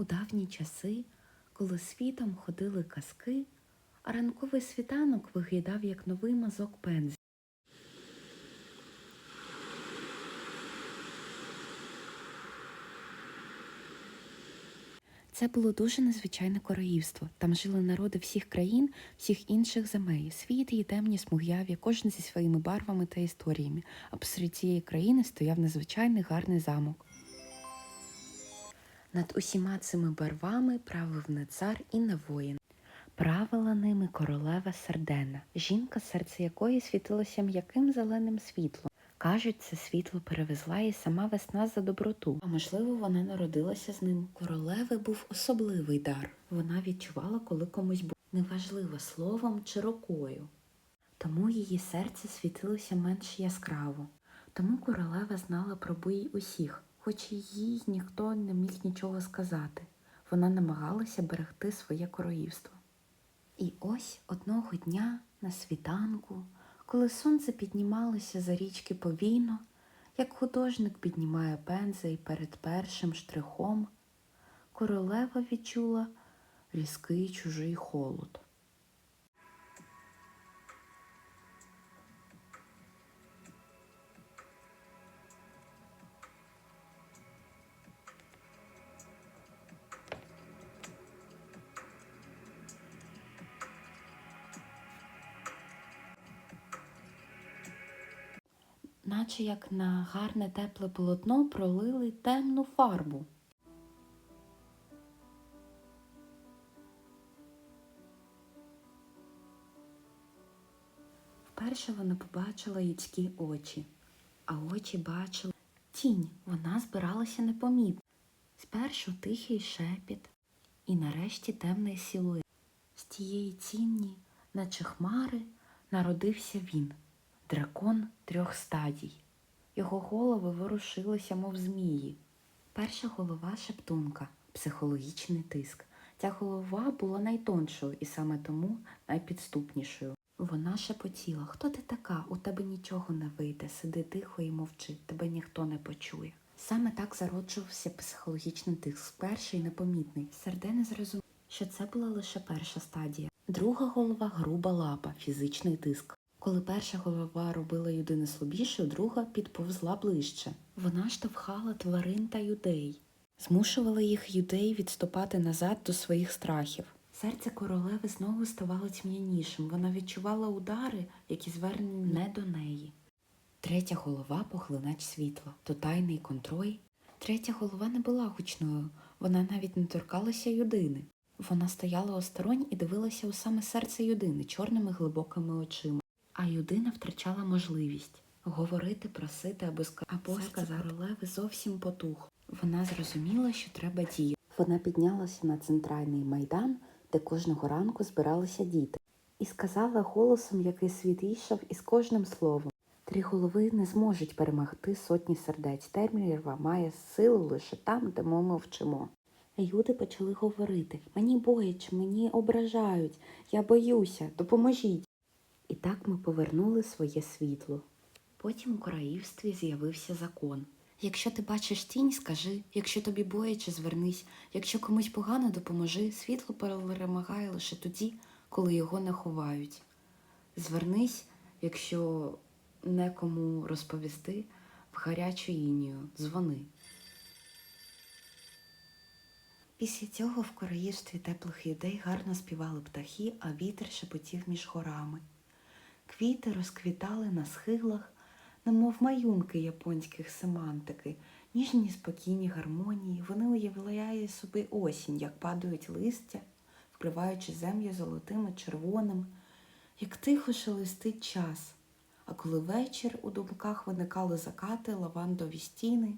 У давні часи, коли світом ходили казки, а ранковий світанок виглядав як новий мазок пензля. Це було дуже незвичайне королівство. Там жили народи всіх країн, всіх інших земель, світлі і темні смугляві, кожен зі своїми барвами та історіями. А посеред цієї країни стояв незвичайний гарний замок. Над усіма цими барвами правив не цар і не воїн. Правила ними королева Сердена, жінка, серце якої світилося м'яким зеленим світлом. Кажуть, це світло перевезла їй сама весна за доброту. А можливо, вона народилася з ним. Королеви був особливий дар. Вона відчувала, коли комусь був неважливо словом чи рукою. Тому її серце світилося менш яскраво. Тому королева знала про бій усіх, хоч їй ніхто не міг нічого сказати. Вона намагалася берегти своє королівство. І ось одного дня на світанку, коли сонце піднімалося за річки повільно, як художник піднімає пензель перед першим штрихом, королева відчула різкий чужий холод. Наче як на гарне тепле полотно пролили темну фарбу. Вперше вона побачила людські очі, а очі бачили тінь. Вона збиралася непомітно. Спершу тихий шепіт, і нарешті темний силует. З тієї тіні, наче хмари, народився він дракон трьох стадій. Його голови ворушилися, мов змії. Перша голова шептунка, психологічний тиск. Ця голова була найтоншою і саме тому найпідступнішою. Вона шепотіла Хто ти така? У тебе нічого не вийде. Сиди тихо і мовчи, тебе ніхто не почує. Саме так зароджувався психологічний тиск, перший непомітний. Сердене зрозумів, що це була лише перша стадія. Друга голова груба лапа, фізичний тиск. Коли перша голова робила людину слабішою, друга підповзла ближче. Вона штовхала тварин та людей, змушувала їх юдей відступати назад до своїх страхів. Серце королеви знову ставало тьмянішим. Вона відчувала удари, які звернені не до неї. Третя голова поглинач світла, тотальний контроль. Третя голова не була гучною, вона навіть не торкалася людини. Вона стояла осторонь і дивилася у саме серце людини чорними глибокими очима. А людина втрачала можливість говорити, просити або сказати. Або сказати королеви зовсім потух. Вона зрозуміла, що треба діяти. Вона піднялася на центральний майдан, де кожного ранку збиралися діти, і сказала голосом, який світлішав із кожним словом. Три голови не зможуть перемогти сотні сердець. Темрява має силу лише там, де ми мовчимо. Люди почали говорити мені бояче, мені ображають, я боюся, допоможіть. І так ми повернули своє світло. Потім у королівстві з'явився закон. Якщо ти бачиш тінь, скажи, якщо тобі бояче, звернись, якщо комусь погано допоможи, світло перемагає лише тоді, коли його не ховають. Звернись, якщо некому розповісти в гарячу лінію, дзвони. Після цього в королівстві теплих людей гарно співали птахи, а вітер шепотів між горами. Квіти розквітали на схилах, немов маюнки японських семантики, ніжні спокійні гармонії. Вони уявляють собі осінь, як падають листя, вкриваючи землю золотим і червоним, як тихо шелестить час. А коли вечір у думках виникали закати, лавандові стіни,